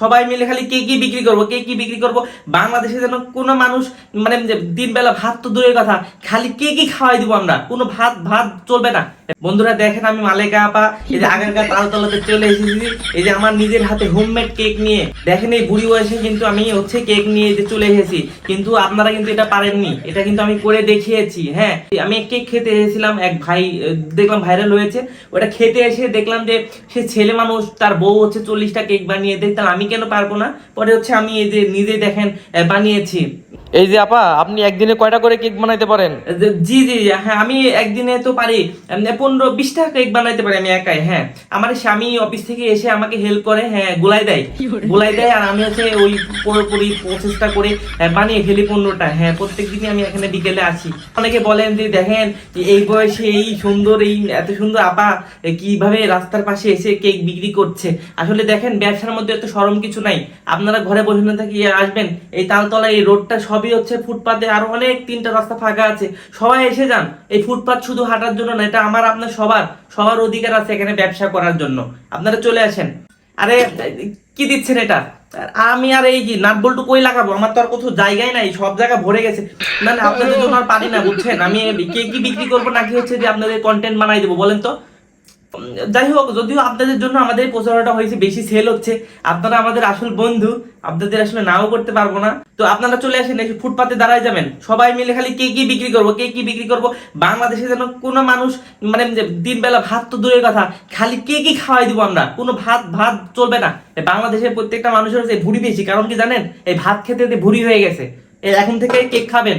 সবাই মিলে খালি কে কি বিক্রি করব, কে কি বিক্রি করব? বাংলাদেশে যেন কোন মানুষ মানে দিনবেলা দিন বেলা ভাত তো দূরের কথা, খালি কে কি খাওয়াই দিব আমরা? কোনো ভাত ভাত চলবে না। বন্ধুরা দেখেন আমি মালেকা আপা, এই যে আগেরকার তালতলাতে চলে এসেছি, এই যে আমার নিজের হাতে হোমমেড কেক নিয়ে। দেখেন এই বুড়ি বয়সে কিন্তু আমি হচ্ছে কেক নিয়ে যে চলে এসেছি, কিন্তু আপনারা কিন্তু এটা পারেননি, এটা কিন্তু আমি করে দেখিয়েছি হ্যাঁ। আমি কেক খেতে এসেছিলাম, এক ভাই, দেখলাম ভাইরাল হয়েছে, ওটা খেতে এসে দেখলাম যে সে ছেলে মানুষ, তার বউ হচ্ছে চল্লিশটা কেক বানিয়ে দেখতাম আমি কেন পারব না? পরে হচ্ছে আমি এই যে নিজে দেখেন বানিয়েছি। এই যে আপা আপনি একদিনে কয়টা করে কেক বানাইতে পারেন? জি জি হ্যাঁ আমি একদিনে তো পারি এমনি পনেরো বিশটা কেক বানাইতে পারি আমি একাই হ্যাঁ। আমার স্বামী অফিস থেকে এসে আমাকে হেল্প করে হ্যাঁ গুলাই দেয়। গুলাই দেয় আর আমি হচ্ছে ওই পুরোপুরি প্রসেসটা করে আহ, বানিয়ে ফেলি পনেরোটা হ্যাঁ প্রত্যেক দিনই আমি এখানে বিকেলে আসি। অনেকে বলেন যে দেখেন যে এই বয়সে এই সুন্দর এই এত সুন্দর আপা কীভাবে রাস্তার পাশে এসে কেক বিক্রি করছে। আসলে দেখেন ব্যবসার মধ্যে এত সরম কিছু নাই। আপনারা ঘরে বসে না থাকি আসবেন এই তালতলা এই রোডটা সবই হচ্ছে ফুটপাতে, আরও অনেক তিনটা রাস্তা ফাঁকা আছে। সবাই এসে যান। এই ফুটপাত শুধু হাঁটার জন্য না, এটা আমার, আপনার সবার সবার অধিকার আছে এখানে ব্যবসা করার জন্য। আপনারা চলে আসেন। আরে, কি দিচ্ছেন এটা? আমি আর এই যে নাট বল্টু কই লাগাবো? আমার তো আর কোথাও জায়গায় নাই, সব জায়গা ভরে গেছে। না না আপনাদের জন্য আর পারি না, বুঝছেন? আমি কে কি বিক্রি করব নাকি হচ্ছে যে আপনাদের কন্টেন্ট বানাই দেবো, বলেন তো? যাই হোক, যদিও আপনাদের জন্য আমাদের প্রচারণাটা হয়েছে, বেশি সেল হচ্ছে, আপনারা আমাদের আসল বন্ধু, আপনাদের আসলে নাও করতে পারব না। তো আপনারা চলে আসেন, এসে ফুটপাতে দাঁড়ায় যাবেন। সবাই মিলে খালি কে কি বিক্রি করব, কে কি বিক্রি করব? বাংলাদেশে যেন কোনো মানুষ মানে দিন বেলা ভাত তো দূরের কথা, খালি কে কি খাওয়াই দিব আমরা? কোনো ভাত ভাত চলবে না। বাংলাদেশের প্রত্যেকটা মানুষের ভুড়ি বেশি, কারণ কি জানেন? এই ভাত খেতে ভুড়ি হয়ে গেছে। এখন থেকে কেক খাবেন।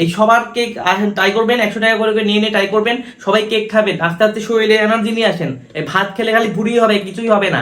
এই সবার কেক আসেন ট্রাই করবেন, একশো টাকা করে নিয়ে নিয়ে ট্রাই করবেন, সবাই কেক খাবেন, আস্তে আস্তে শরীরে এনার্জি নিয়ে আসেন, এই ভাত খেলে খালি ভুড়ি হবে, কিছুই হবে না।